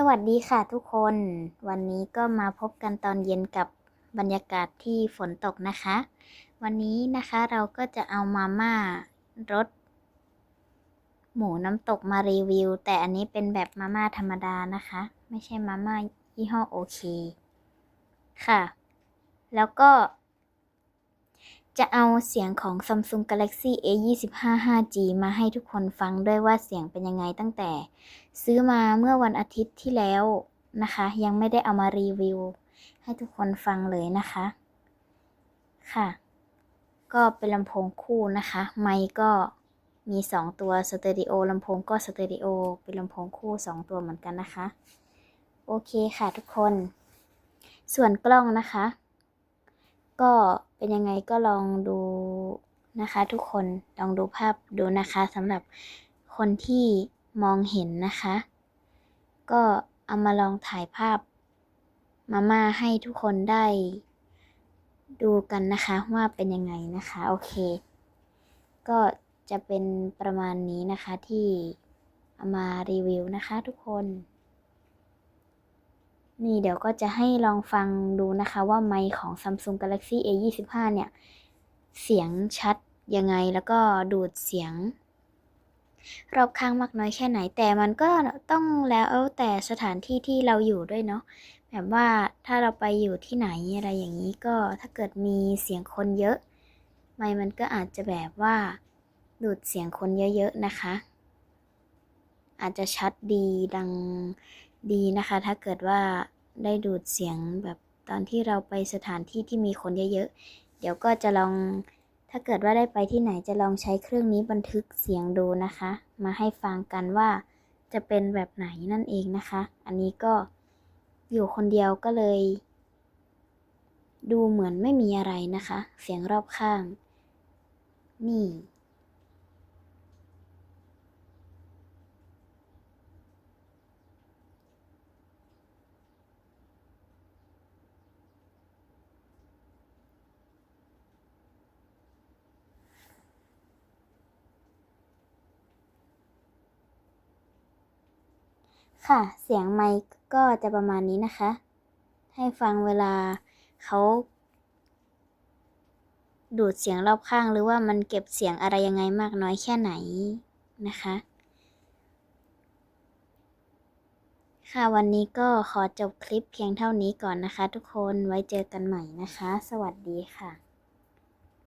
สวัสดีค่ะทุกคน วันนี้ก็มาพบกันตอนเย็นกับบรรยากาศที่ฝนตกนะคะ วันนี้นะคะเราก็จะเอามาม่ารสหมูน้ำตกมารีวิว แต่อันนี้เป็นแบบมาม่าธรรมดานะคะ ไม่ใช่มาม่ายี่ห้อโอเค ค่ะ แล้วก็ จะเอาเสียงของ Samsung Galaxy A 2 5 5G มาให้ทุกคนฟังด้วยว่าเสียงเป็นยังไงตั้งแต่ ซื้อมาเมื่อวันอาทิตย์ที่แล้วนะคะ ยังไม่ได้เอามารีวิว ให้ทุกคนฟังเลยนะคะ ค่ะ ก็เป็นลำโพงคู่นะคะ ไมค์ก็มี 2 ตัวสเตอริโอลำโพงก็สเตอริโอเป็นลำโพงคู่ 2 ตัวเหมือนกันนะคะ โอเคค่ะทุกคน ส่วนกล้องนะคะ ก็เป็นยังไงก็ลองดูนะคะทุกคนลองดูภาพดูนะคะสำหรับคนที่มองเห็นนะคะ ก็เอามาลองถ่ายภาพมาม่าให้ทุกคนได้ดูกันนะคะว่าเป็นยังไงนะคะ โอเค ก็จะเป็นประมาณนี้นะคะที่เอามารีวิวนะคะทุกคน นี่เดี๋ยวก็จะให้ลองฟังดูนะคะว่าไมค์ของ Samsung Galaxy A 2 5เนี่ย เสียงชัดยังไงแล้วก็ดูดเสียง รอบข้างมากน้อยแค่ไหนแต่มันก็ต้องแล้วแต่สถานที่ที่เราอยู่ด้วยเนาะแบบว่าถ้าเราไปอยู่ที่ไหนอะไรอย่างนี้ก็ถ้าเกิดมีเสียงคนเยอะ ไมค์มันก็อาจจะแบบว่า ดูดเสียงคนเยอะๆนะคะ อาจจะชัดดีดัง ดีนะคะ ถ้าเกิดว่าได้ดูดเสียงแบบตอนที่เราไปสถานที่ที่มีคนเยอะๆ เดี๋ยวก็จะลอง ถ้าเกิดว่าได้ไปที่ไหนจะลองใช้เครื่องนี้บันทึกเสียงดูนะคะ มาให้ฟังกันว่าจะเป็นแบบไหนนั่นเองนะคะ อันนี้ก็อยู่คนเดียวก็เลย ดูเหมือนไม่มีอะไรนะคะ เสียงรอบข้าง นี่ ค่ะ เสียงไมค์ก็จะประมาณนี้นะคะ ให้ฟังเวลาเขาดูดเสียงรอบข้างหรือว่ามันเก็บเสียงอะไรยังไงมากน้อยแค่ไหนนะคะ ค่ะวันนี้ก็ขอจบคลิปเพียงเท่านี้ก่อนนะคะ ทุกคนไว้เจอกันใหม่นะคะ สวัสดีค่ะ